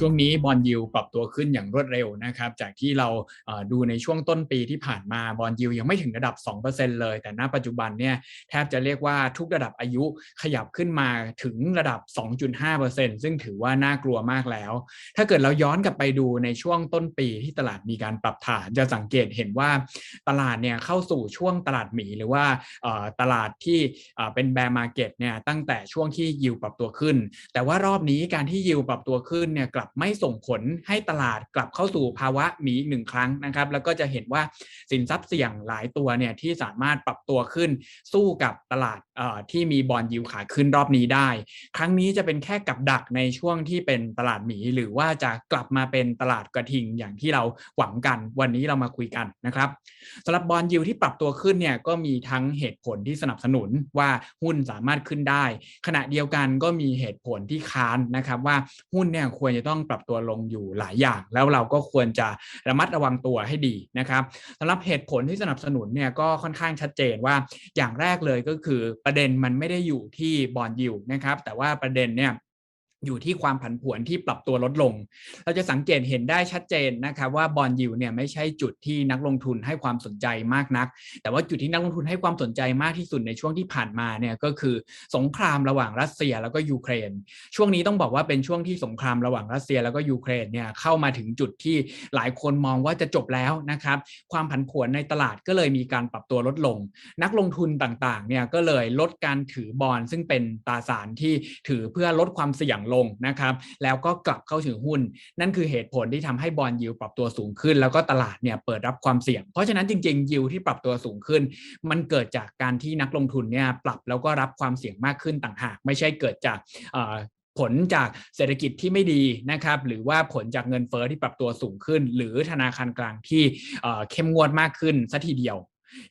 ช่วงนี้บอลยิวปรับตัวขึ้นอย่างรวดเร็วนะครับ จากที่เราดูในช่วงต้นปีที่ผ่านมาบอลยิวยังไม่ถึงระดับ 2%เลย แต่ณปัจจุบันเนี่ยแทบจะเรียกว่าทุกระดับอายุขยับขึ้นมาถึงระดับ 2.5%ซึ่งถือว่าน่ากลัวมากแล้ว ถ้าเกิดเราย้อนกลับไปดูในช่วงต้นปีที่ตลาดมีการปรับฐานจะสังเกตเห็นว่าตลาดเนี่ยเข้าสู่ช่วงตลาดหมีหรือว่าตลาดที่เป็นแบร์มาร์เก็ตเนี่ยตั้งแต่ช่วงที่ยิวปรับตัวขึ้น แต่ว่ารอบนี้การที่ยิวปรับตัวขึ้นเนี่ยกลับไม่ส่งผลให้ตลาดกลับเข้าสู่ภาวะมีหนึ่งครั้งนะครับ แล้วก็จะเห็นว่าสินทรัพย์เสี่ยงหลายตัวเนี่ยที่สามารถปรับตัวขึ้นสู้กับตลาดที่มีบอลยิวขาขึ้นรอบนี้ได้ ครั้งนี้จะเป็นแค่กับดักในช่วงที่เป็นตลาดหมีหรือว่าจะกลับมาเป็นตลาดกระทิงอย่างที่เราหวังกัน วันนี้เรามาคุยกันนะครับสำหรับบอลยิวที่ปรับตัวขึ้นเนี่ยก็มีทั้งเหตุผลที่สนับสนุนว่าหุ้นสามารถขึ้นได้ ขณะเดียวกันก็มีเหตุผลที่ค้านนะครับว่าหุ้นเนี่ยควรจะต้ององปรับตัวลงอยู่หลายอย่าง แล้วเราก็ควรจะระมัดระวังตัวให้ดีนะครับสำหรับเหตุผลที่สนับสนุนเนี่ยก็ค่อนข้างชัดเจนว่าอย่างแรกเลยก็คือประเด็นมันไม่ได้อยู่ที่บอลยูนะครับแต่ว่าประเด็นเนี่ย อยู่ที่ความผันผวนที่ปรับตัวลดลง เราจะสังเกตเห็นได้ชัดเจนนะครับว่าบอลยิวเนี่ยไม่ใช่จุดที่นักลงทุนให้ความสนใจมากนัก แต่ว่าจุดที่นักลงทุนให้ความสนใจมากที่สุดในช่วงที่ผ่านมาเนี่ยก็คือสงครามระหว่างรัสเซียแล้วก็ยูเครน ช่วงนี้ต้องบอกว่าเป็นช่วงที่สงครามระหว่างรัสเซียแล้วก็ยูเครนเนี่ยเข้ามาถึงจุดที่หลายคนมองว่าจะจบแล้วนะครับความผันผวนในตลาดก็เลยมีการปรับตัวลดลง นักลงทุนต่างๆเนี่ยก็เลยลดการถือบอลซึ่งเป็นตราสารที่ถือเพื่อลดความเสี่ยงลงนะครับ แล้วก็กลับเข้าถึงหุ้น นั่นคือเหตุผลที่ทำให้บอลยิวปรับตัวสูงขึ้น แล้วก็ตลาดเนี่ยเปิดรับความเสี่ยง เพราะฉะนั้นจริงๆยิวที่ปรับตัวสูงขึ้น มันเกิดจากการที่นักลงทุนเนี่ยปรับแล้วก็รับความเสี่ยงมากขึ้นต่างหาก ไม่ใช่เกิดจากผลจากเศรษฐกิจที่ไม่ดีนะครับหรือว่าผลจากเงินเฟอ้อที่ปรับตัวสูงขึ้น หรือธนาคารกลางที่เข้มงวดมากขึ้นสัทีเดียว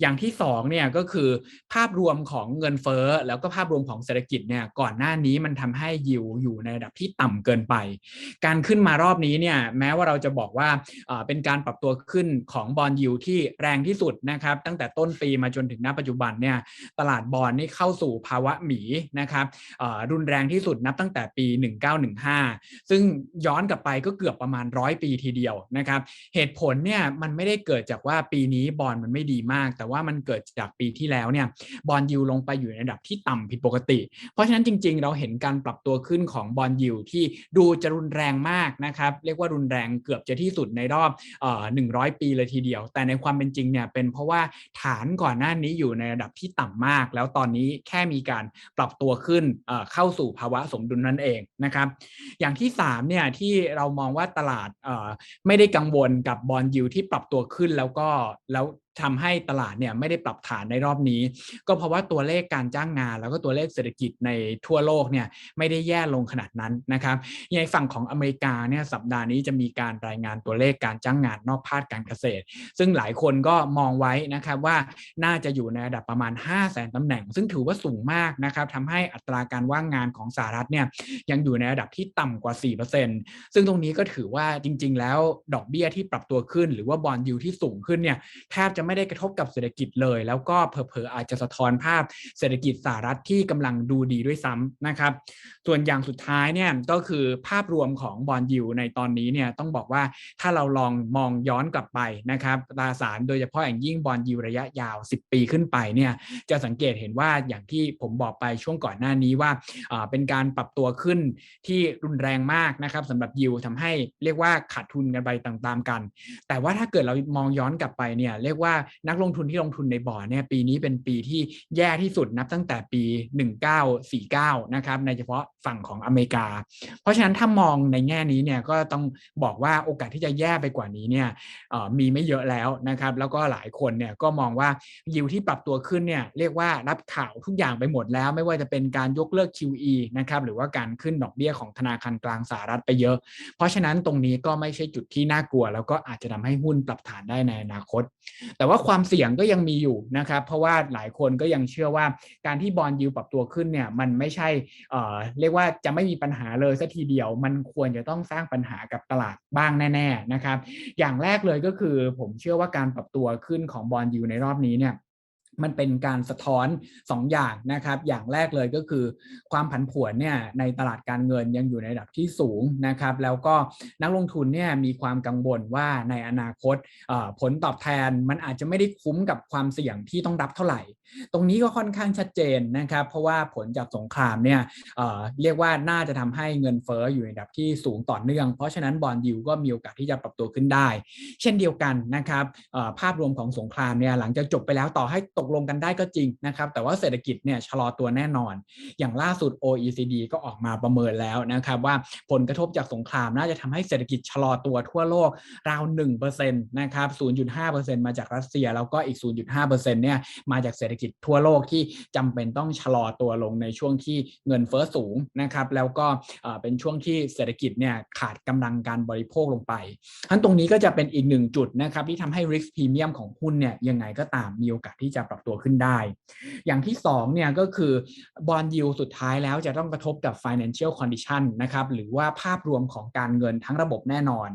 อย่างที่2เนี่ยก็คือภาพรวมของเงินเฟ้อแล้วก็ภาพรวมของเศรษฐกิจเนี่ยก่อนหน้านี้มันทำให้ยิวอยู่ในระดับที่ต่ำเกินไป การขึ้นมารอบนี้เนี่ยแม้ว่าเราจะบอกว่าเป็นการปรับตัวขึ้นของบอลยิวที่แรงที่สุดนะครับตั้งแต่ต้นปีมาจนถึงณปัจจุบันเนี่ยตลาดบอลนี่เข้าสู่ภาวะหมีนะครับรุนแรงที่สุดนับตั้งแต่ปี 1915 ซึ่งย้อนกลับไปก็เกือบประมาณร้อยปีทีเดียวนะครับเหตุผลเนี่ยมันไม่ได้เกิดจากว่าปีนี้บอลมันไม่ดีมากแต่ว่ามันเกิดจากปีที่แล้วเนี่ยบอลยูลงไปอยู่ในระดับที่ต่ำผิดปกติ เพราะฉะนั้นจริง ๆ เราเห็นการปรับตัวขึ้นของบอลยูที่ดูจะรุนแรงมากนะครับเรียกว่ารุนแรงเกือบจะที่สุดในรอบหนึ่งร้อยปีเลยทีเดียว แต่ในความเป็นจริงเนี่ยเป็นเพราะว่าฐานก่อนหน้านี้อยู่ในระดับที่ต่ำมาก แล้วตอนนี้แค่มีการปรับตัวขึ้นเข้าสู่ภาวะสมดุลนั่นเองนะครับอย่างที่3เนี่ยที่เรามองว่าตลาดไม่ได้กังวลกับบอลยูที่ปรับตัวขึ้นแล้วก็แล้ว ทำให้ตลาดเนี่ยไม่ได้ปรับฐานในรอบนี้ ก็เพราะว่าตัวเลขการจ้างงาน แล้วก็ตัวเลขเศรษฐกิจในทั่วโลกเนี่ยไม่ได้แย่ลงขนาดนั้นนะครับในฝั่งของอเมริกาเนี่ยสัปดาห์นี้จะมีการรายงานตัวเลขการจ้างงานนอกภาคการเกษตร ซึ่งหลายคนก็มองไว้นะครับว่าน่าจะอยู่ในระดับประมาณ 5 0 0แสนตำแหน่ง ซึ่งถือว่าสูงมากนะครับทำให้อัตราการว่างงานของสหรัฐเนี่ยยังอยู่ในระดับที่ต่ำกว่า 4%ซึ่งตรงนี้ก็ถือว่าจริง ๆ แล้วดอกเบี้ยที่ปรับตัวขึ้น หรือว่าบอลยูที่สูงขึ้นเนี่ยแทบจะจะไม่ได้กระทบกับเศรษฐกิจเลย แล้วก็เผลอๆอาจจะสะท้อนภาพเศรษฐกิจสหรัฐที่กำลังดูดีด้วยซ้ำนะครับ ส่วนอย่างสุดท้ายเนี่ยก็คือภาพรวมของบอลยูในตอนนี้เนี่ยต้องบอกว่าถ้าเราลองมองย้อนกลับไปนะครับตราสารโดยเฉพาะอย่างยิ่งบอลยูระยะยาว 10 ปีขึ้นไปเนี่ยจะสังเกตเห็นว่าอย่างที่ผมบอกไปช่วงก่อนหน้านี้ว่าเป็นการปรับตัวขึ้นที่รุนแรงมากนะครับสำหรับยิวทำให้เรียกว่าขาดทุนกันไปตามๆกัน แต่ว่าถ้าเกิดเรามองย้อนกลับไปเนี่ยเรียกว่านักลงทุนที่ลงทุนในบอร์เนี่ยปีนี้เป็นปีที่แย่ที่สุดนับตั้งแต่ปี 1949 นะครับในเฉพาะฝั่งของอเมริกา เพราะฉะนั้นถ้ามองในแง่นี้เนี่ยก็ต้องบอกว่าโอกาสที่จะแย่ไปกว่านี้เนี่ยมีไม่เยอะแล้วนะครับแล้วก็หลายคนเนี่ยก็มองว่ายิวที่ปรับตัวขึ้นเนี่ยเรียกว่ารับข่าวทุกอย่างไปหมดแล้ว ไม่ว่าจะเป็นการยกเลิก QE นะครับหรือว่าการขึ้นดอกเบี้ยของธนาคารกลางสหรัฐไปเยอะ เพราะฉะนั้นตรงนี้ก็ไม่ใช่จุดที่น่ากลัว แล้วก็อาจจะทำให้หุ้นปรับฐานได้ในอนาคตแต่ว่าความเสี่ยงก็ยังมีอยู่นะครับเพราะว่าหลายคนก็ยังเชื่อว่าการที่บอลยูปรับตัวขึ้นเนี่ยมันไม่ใช่เอ่อเรียกว่าจะไม่มีปัญหาเลยสัทีเดียว มันควรจะต้องสร้างปัญหากับตลาดบ้างแน่ ๆนะครับ อย่างแรกเลยก็คือผมเชื่อว่าการปรับตัวขึ้นของบอลยูในรอบนี้เนี่ย มันเป็นการสะท้อน2ออย่างนะครับ อย่างแรกเลยก็คือความผันผวนเนี่ยในตลาดการเงินยังอยู่ในระดับที่สูงนะครับ แล้วก็นักลงทุนเนี่ยมีความกังวลว่าในอนาคตผลตอบแทนมันอาจจะไม่ได้คุ้มกับความเสี่ยงที่ต้องรับเท่าไหร่ ตรงนี้ก็ค่อนข้างชัดเจนนะครับ เพราะว่าผลจากสงครามเนี่ยเเรียกว่าน่าจะทำให้เงินเฟ้ออยู่ในระดับที่สูงต่อเนื่อง เพราะฉะนั้นบอลยูก็มีโอกาสที่จะปรับตัวขึ้นได้ เช่นเดียวกันนะครับภาพรวมของสงครามเนี่ยหลังจากจบไปแล้วต่อให้ตกลงกันได้ก็จริงนะครับ แต่ว่าเศรษฐกิจเนี่ยชะลอตัวแน่นอน อย่างล่าสุด OECD ก็ออกมาประเมินแล้วนะครับ ว่าผลกระทบจากสงครามน่าจะทำให้เศรษฐกิจชะลอตัวทั่วโลกราว1%นะครับ 0.5%มาจากรัสเซีย แล้วก็อีก 0.5%เนี่ยมาจากเศรษฐกิจทั่วโลกที่จำเป็นต้องชะลอตัวลงในช่วงที่เงินเฟ้อสูงนะครับ แล้วก็เป็นช่วงที่เศรษฐกิจเนี่ยขาดกำลังการบริโภคลงไปทั้นตรงนี้ก็จะเป็นอีกหนึ่งจุดนะครับที่ทำให้ risk premium ของหุ้นเนี่ยยังไงก็ตามมีโอกาสที่จะปรับตัวขึ้นได้ อย่างที่2เนี่ยก็คือบอลยูสุดท้ายแล้วจะต้องกระทบกับ financial condition นะครับหรือว่าภาพรวมของการเงินทั้งระบบแน่นอน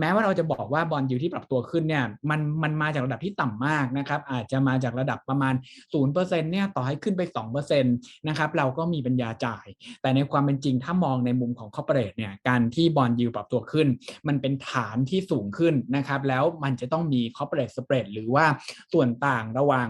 แม้ว่าเราจะบอกว่าบอลยูที่ปรับตัวขึ้นเนี่ยมันมันมาจากระดับที่ต่ำมากนะครับอาจจะมาจากระดับประมาณ0%เนี่ยต่อให้ขึ้นไป2%นะครับเราก็มีปัญญาจ่าย แต่ในความเป็นจริงถ้ามองในมุมของ corporate เนี่ยการที่บอลยูปรับตัวขึ้น มันเป็นฐานที่สูงขึ้นนะครับแล้วมันจะต้องมี corporate spread หรือว่าส่วนต่างระหว่าง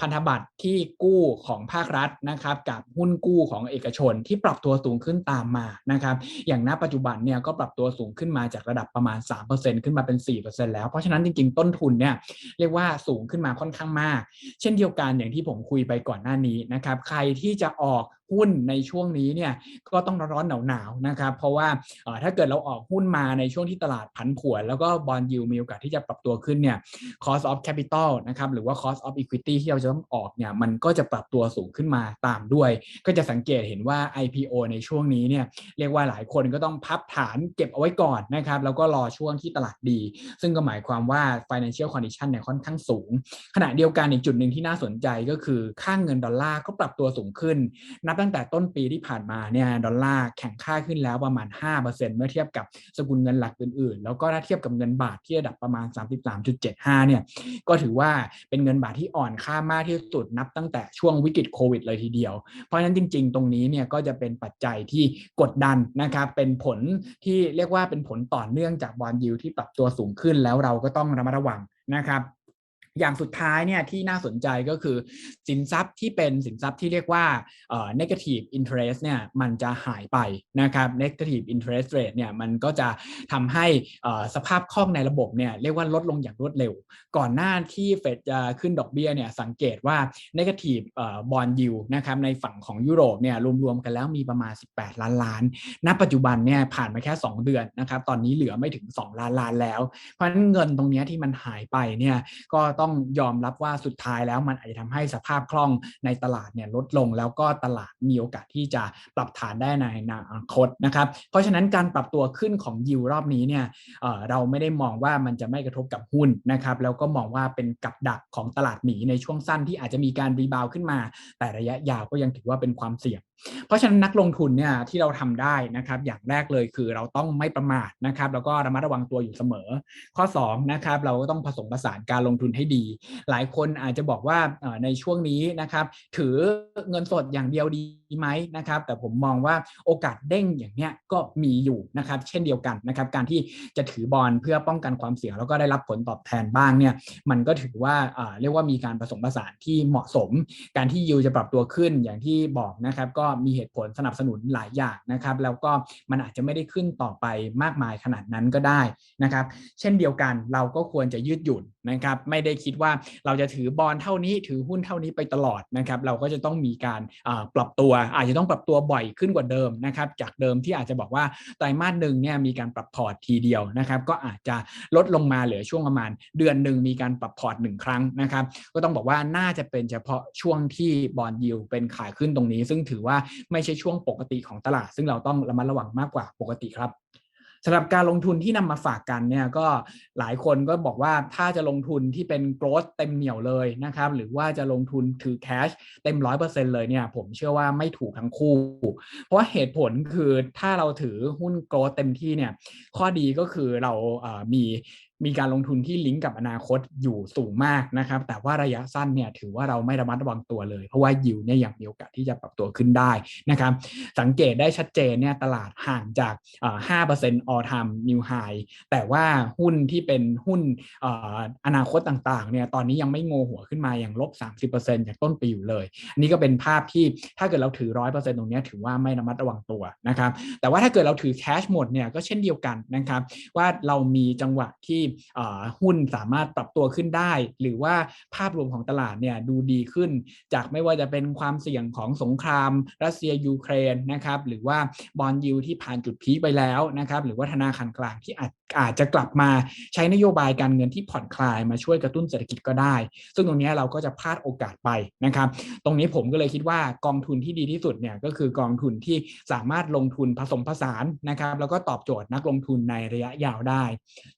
พันธบัตรที่กู้ของภาครัฐนะครับ กับหุ้นกู้ของเอกชนที่ปรับตัวสูงขึ้นตามมานะครับ อย่างณปัจจุบันเนี่ยก็ปรับตัวสูงขึ้นมาจากระดับประมาณ 3%ขึ้นมาเป็น 4%แล้ว เพราะฉะนั้นจริงๆ ต้นทุนเนี่ยเรียกว่าสูงขึ้นมาค่อนข้างมาก เช่นเดียวกันอย่างที่ผมคุยไปก่อนหน้านี้นะครับ ใครที่จะออก หุ้นในช่วงนี้เนี่ยก็ต้องร้อนหนาวๆนะครับ เพราะว่าถ้าเกิดเราออกหุ้นมาในช่วงที่ตลาดผันผวน แล้วก็บอลยูมีโอกาสที่จะปรับตัวขึ้นเนี่ย cost of capital นะครับหรือว่า cost of equity ที่เราจะต้องออกเนี่ยมันก็จะปรับตัวสูงขึ้นมาตามด้วย ก็จะสังเกตเห็นว่า IPO ในช่วงนี้เนี่ยเรียกว่าหลายคนก็ต้องพับฐานเก็บเอาไว้ก่อนนะครับแล้วก็รอช่วงที่ตลาดดี ซึ่งก็หมายความว่า financial condition เนี่ยค่อนข้างสูง ขณะเดียวกันอีกจุดหนึ่งที่น่าสนใจก็คือค่างเงินดอลลาร์ก็ปรับตัวสูงขึ้นนับตั้งแต่ต้นปีที่ผ่านมาเนี่ยดอลลาร์แข็งค่าขึ้นแล้วประมาณ 5%เมื่อเทียบกับสกุลเงินหลักอื่นๆ แล้วก็ถ้าเทียบกับเงินบาทที่ระดับประมาณ 33.75เนี่ยก็ถือว่าเป็นเงินบาทที่อ่อนค่ามากที่สุดนับตั้งแต่ช่วงวิกฤตโควิดเลยทีเดียว เพราะฉะนั้นจริง ๆ ตรงนี้เนี่ยก็จะเป็นปัจจัยที่กดดันนะครับเป็นผลที่เรียกว่าเป็นผลต่อเนื่องจากบอลยูที่ปรับตัวสูงขึ้นแล้วเราก็ต้องระมัดระวังนะครับ อย่างสุดท้ายเนี่ยที่น่าสนใจก็คือ สินทรัพย์ที่เป็นสินทรัพย์ที่เรียกว่า negative interest เนี่ยมันจะหายไปนะครับ negative interest rate เนี่ยมันก็จะทำให้สภาพคล่องในระบบเนี่ยเรียกว่าลดลงอย่างรวดเร็ว ก่อนหน้าที่เฟดจะขึ้นดอกเบี้ยเนี่ยสังเกตว่า negative bond yield นะครับในฝั่งของยุโรปเนี่ยรวมๆกันแล้วมีประมาณ 18 ล้านล้าน ณ ปัจจุบันเนี่ยผ่านมาแค่ 2 เดือนนะครับตอนนี้เหลือไม่ถึง 2 ล้านล้านแล้ว เพราะฉะนั้นเงินตรงนี้ที่มันหายไปเนี่ยก็ต้องต้องยอมรับว่าสุดท้ายแล้วมันอาจจะทำให้สภาพคล่องในตลาดเนี่ยลดลงแล้วก็ตลาดมีโอกาสที่จะปรับฐานได้ในอนาคตนะครับ เพราะฉะนั้นการปรับตัวขึ้นของยิวรอบนี้เนี่ยเเราไม่ได้มองว่ามันจะไม่กระทบกับหุ้นนะครับแล้วก็มองว่าเป็นกับดักของตลาดหมีในช่วงสั้นที่อาจจะมีการรีบาวขึ้นมา แต่ระยะยาวก็ยังถือว่าเป็นความเสี่ยง เพราะฉะนั้นนักลงทุนเนี่ยที่เราทำได้นะครับอย่างแรกเลยคือเราต้องไม่ประมาทนะครับแล้วก็ระมัดระวังตัวอยู่เสมอ ข้อ2นะครับเราก็ต้องผสมผสานการลงทุนให้ดี หลายคนอาจจะบอกว่าในช่วงนี้นะครับถือเงินสดอย่างเดียวดีไหมนะครับ แต่ผมมองว่าโอกาสเด้งอย่างเนี้ยก็มีอยู่นะครับ เช่นเดียวกันนะครับ การที่จะถือบอลเพื่อป้องกันความเสี่ยงแล้วก็ได้รับผลตอบแทนบ้างเนี่ย มันก็ถือว่าเรียกว่ามีการผสมผสานที่เหมาะสม การที่ยูจะปรับตัวขึ้นอย่างที่บอกนะครับ ก็มีเหตุผลสนับสนุนหลายอย่างนะครับ แล้วก็มันอาจจะไม่ได้ขึ้นต่อไปมากมายขนาดนั้นก็ได้นะครับ เช่นเดียวกันเราก็ควรจะยืดหยุ่นนะครับ ไม่ได้คิดว่าเราจะถือบอลเท่านี้ถือหุ้นเท่านี้ไปตลอดนะครับ เราก็จะต้องมีการปรับตัวอาจจะต้องปรับตัวบ่อยขึ้นกว่าเดิมนะครับจากเดิมที่อาจจะบอกว่าไตรมาสหนึ่งเนี่ยมีการปรับพอร์ตทีเดียวนะครับก็อาจจะลดลงมาเหลือช่วงประมาณ เดือนหนึ่งมีการปรับพอร์ตหนึ่งครั้งนะครับก็ต้องบอกว่าน่าจะเป็นเฉพาะช่วงที่บอลยิวเป็นขายขึ้นตรงนี้ ซึ่งถือว่าไม่ใช่ช่วงปกติของตลาด ซึ่งเราต้องระมัดระวังมากกว่าปกติครับ สำหรับการลงทุนที่นำมาฝากกันเนี่ยก็หลายคนก็บอกว่าถ้าจะลงทุนที่เป็นโกลด์เต็มเหนียวเลยนะครับหรือว่าจะลงทุนถือแคชเต็มร้อยเปอร์เซ็นเลยเนี่ยผมเชื่อว่าไม่ถูกทั้งคู่ เพราะเหตุผลคือถ้าเราถือหุ้นโกลด์เต็มที่เนี่ยข้อดีก็คือเรามี มีการลงทุนที่ลิงก์กับอนาคตอยู่สูงมากนะครับ แต่ว่าระยะสั้นเนี่ยถือว่าเราไม่ระมัดระวังตัวเลย เพราะว่ายิวเนี่ยยังมีโอกาสที่จะปรับตัวขึ้นได้นะครับ สังเกตได้ชัดเจนเนี่ยตลาดห่างจาก 5% all time new high แต่ว่าหุ้นที่เป็นหุ้นอนาคตต่างๆเนี่ยตอนนี้ยังไม่โงหัวขึ้นมาอย่างลบ 30%จากต้นปีอยู่เลย อันนี้ก็เป็นภาพที่ถ้าเกิดเราถือ 100%ตรงเนี้ถือว่าไม่ระมัดระวังตัวนะครับ แต่ว่าถ้าเกิดเราถือแคชหมดเนี่ยก็เช่นเดียวกันนะครับ ว่าเรามีจังหวะที่หุ้นสามารถปรับตัวขึ้นได้ หรือว่าภาพรวมของตลาดเนี่ยดูดีขึ้น จากไม่ว่าจะเป็นความเสี่ยงของสงคราม รัสเซียยูเครนนะครับหรือว่าบอลยูที่ผ่านจุดพีคไปแล้วนะครับหรือว่าธนาคารกลางที่อาจอาจจะกลับมาใช้นโยบายการเงินที่ผ่อนคลายมาช่วยกระตุ้นเศรษฐกิจก็ได้ ซึ่งตรงนี้เราก็จะพลาดโอกาสไปนะครับ ตรงนี้ผมก็เลยคิดว่ากองทุนที่ดีที่สุดเนี่ยก็คือกองทุนที่สามารถลงทุนผสมผสานนะครับ แล้วก็ตอบโจทย์นักลงทุนในระยะยาวได้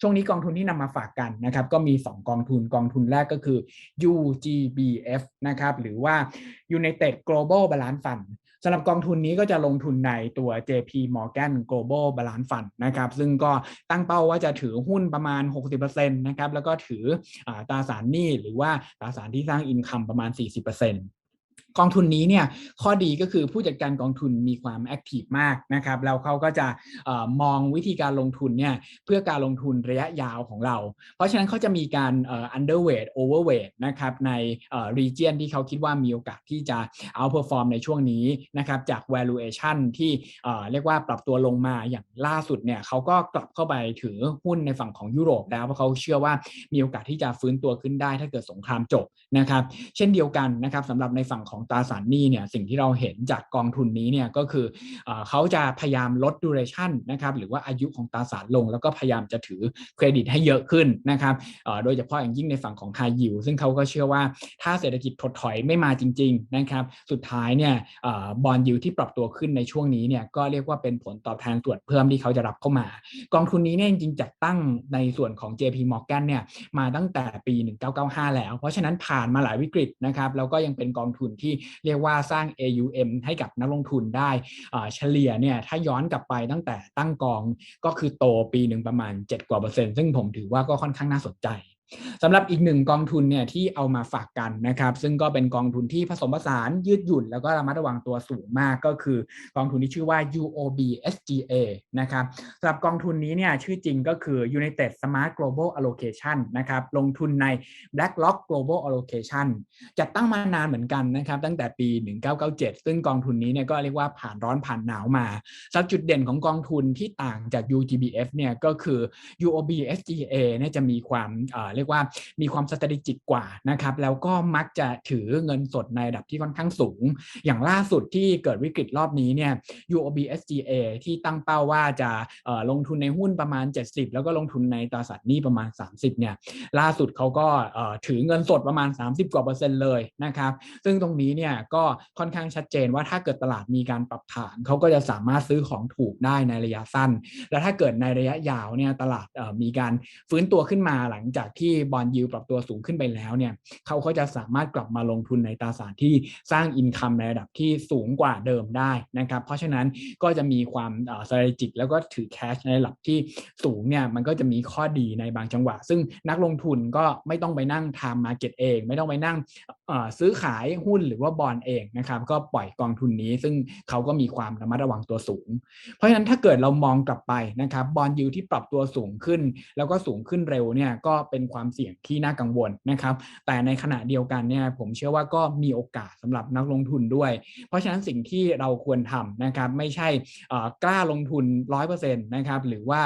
ช่วงนี้กองทุนที่นำมาฝากกันนะครับ ก็มี 2 กองทุนกองทุนแรกก็คือ UGBF นะครับ หรือว่า United Global Balance Fund สำหรับกองทุนนี้ก็จะลงทุนในตัว JP Morgan Global Balance Fund นะครับ ซึ่งก็ตั้งเป้าว่าจะถือหุ้นประมาณ 60%นะครับ แล้วก็ถืออตราสารหนี้หรือว่าตราสารที่สร้างอินคัมประมาณ 40%กองทุนนี้เนี่ยข้อดีก็คือผู้จัดการกองทุนมีความแอคทีฟมากนะครับแล้วเขาก็จะอมองวิธีการลงทุนเนี่ยเพื่อการลงทุนระยะยาวของเรา เพราะฉะนั้นเขาจะมีการ underweight overweight นะครับใน region ที่เขาคิดว่ามีโอกาสที่จะ outperform ในช่วงนี้นะครับจาก valuation ที่เรียกว่าปรับตัวลงมาอย่างล่าสุดเนี่ยเขาก็กลับเข้าไปถือหุ้นในฝั่งของยุโรปแล้วเพราะเขาเชื่อว่ามีโอกาสที่จะฟื้นตัวขึ้นได้ถ้าเกิดสงครามจบนะครับ เช่นเดียวกันนะครับสำหรับในฝั่งของตราสารหนี้เนี่ยสิ่งที่เราเห็นจากกองทุนนี้เนี่ยก็คือเอเขาจะพยายามลด duration นะครับหรือว่าอายุของตราสารลง แล้วก็พยายามจะถือเครดิตให้เยอะขึ้นนะครับโดยเฉพาะอย่างยิ่งในฝั่งของ high yield ซึ่งเขาก็เชื่อว่าถ้าเศรษฐกิจถดถอยไม่มาจริงๆนะครับสุดท้ายเนี่ยบอลยูที่ปรับตัวขึ้นในช่วงนี้เนี่ยก็เรียกว่าเป็นผลตอบแทนส่วนเพิ่มที่เขาจะรับเข้ามา กองทุนนี้เนี่ยจริงๆจัดตั้งในส่วนของ JP Morgan เนี่ยมาตั้งแต่ปี 1995 แล้ว เพราะฉะนั้นผ่านมาหลายวิกฤตนะครับแล้วก็ยังเป็นกองทุนที่เรียกว่าสร้าง AUM ให้กับนักลงทุนได้เฉลี่ยเนี่ยถ้าย้อนกลับไปตั้งแต่ตั้งกองก็คือโตปีหนึ่งประมาณ 7 กว่าเปอร์เซ็นต์ซึ่งผมถือว่าก็ค่อนข้างน่าสนใจ สำหรับอีกหนึ่งกองทุนเนี่ยที่เอามาฝากกันนะครับซึ่งก็เป็นกองทุนที่ผสมผสานยืดหยุ่น แล้วก็ระมัดระวังตัวสูงมากก็คือกองทุนที่ชื่อว่า UOB SGA นะครับสำหรับกองทุนนี้เนี่ยชื่อจริงก็คือ United Smart Global Allocation นะครับลงทุนใน BlackRock Global Allocation จัดตั้งมานานเหมือนกันนะครับตั้งแต่ปี 1997 ซึ่งกองทุนนี้เนี่ยก็เรียกว่าผ่านร้อนผ่านหนาวมาสำหรับจุดเด่นของกองทุนที่ต่างจาก UGBF เนี่ยก็คือ UOB SGA เนี่ยจะมีความเรียกว่ามีความ strategic กว่านะครับแล้วก็มักจะถือเงินสดในระดับที่ค่อนข้างสูง อย่างล่าสุดที่เกิดวิกฤตรอบนี้เนี่ย UOB SGA ที่ตั้งเป้าว่าจะลงทุนในหุ้นประมาณ 70 แล้วก็ลงทุนในตราสารหนี้ประมาณ 30เนี่ยล่าสุดเขาก็ถือเงินสดประมาณ 30 กว่าเปอร์เซ็นต์เลยนะครับซึ่งตรงนี้เนี่ยก็ค่อนข้างชัดเจนว่าถ้าเกิดตลาดมีการปรับฐานเขาก็จะสามารถซื้อของถูกได้ในระยะสั้น และถ้าเกิดในระยะยาวเนี่ยตลาดมีการฟื้นตัวขึ้นมาหลังจากที่บอลยิวปรับตัวสูงขึ้นไปแล้วเนี่ยเขาก็จะสามารถกลับมาลงทุนในตราสารที่สร้างอินคัมในระดับที่สูงกว่าเดิมได้นะครับเพราะฉะนั้นก็จะมีความเอ่อ strategic แล้วก็ถือแคชในระดับที่สูงเนี่ยมันก็จะมีข้อดีในบางจังหวะ ซึ่งนักลงทุนก็ไม่ต้องไปนั่งทำมาเก็ตเอง ไม่ต้องไปนั่ง ซื้อขายหุ้นหรือว่าบอลเองนะครับก็ปล่อยกองทุนนี้ซึ่งเขาก็มีความระมัดระวังตัวสูง เพราะฉะนั้นถ้าเกิดเรามองกลับไปนะครับบอลยูที่ปรับตัวสูงขึ้น แล้วก็สูงขึ้นเร็วเนี่ยก็เป็นความเสี่ยงที่น่ากังวลนะครับแต่ในขณะเดียวกันเนี่ยผมเชื่อว่าก็มีโอกาสสำหรับนักลงทุนด้วย เพราะฉะนั้นสิ่งที่เราควรทำนะครับไม่ใช่กล้าลงทุน 100%นะครับหรือว่า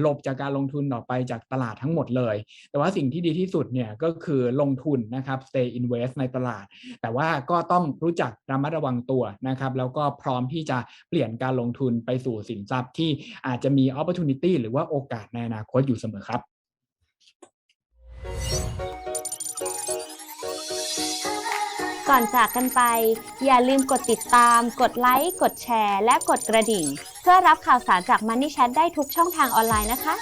หลบจากการลงทุนออกไปจากตลาดทั้งหมดเลย แต่ว่าสิ่งที่ดีที่สุดเนี่ยก็คือลงทุนนะครับ stay invest ในตลาด แต่ว่าก็ต้องรู้จักระมัดระวังตัวนะครับแล้วก็พร้อมที่จะเปลี่ยนการลงทุนไปสู่สินทรัพย์ที่อาจจะมี opportunity หรือว่าโอกาสในอนาคตอยู่เสมอครับก่อนจากกันไป อย่าลืมกดติดตาม กดไลค์ กดแชร์ และกดกระดิ่ง เพื่อรับข่าวสารจาก Money Chat ได้ทุกช่องทางออนไลน์นะคะ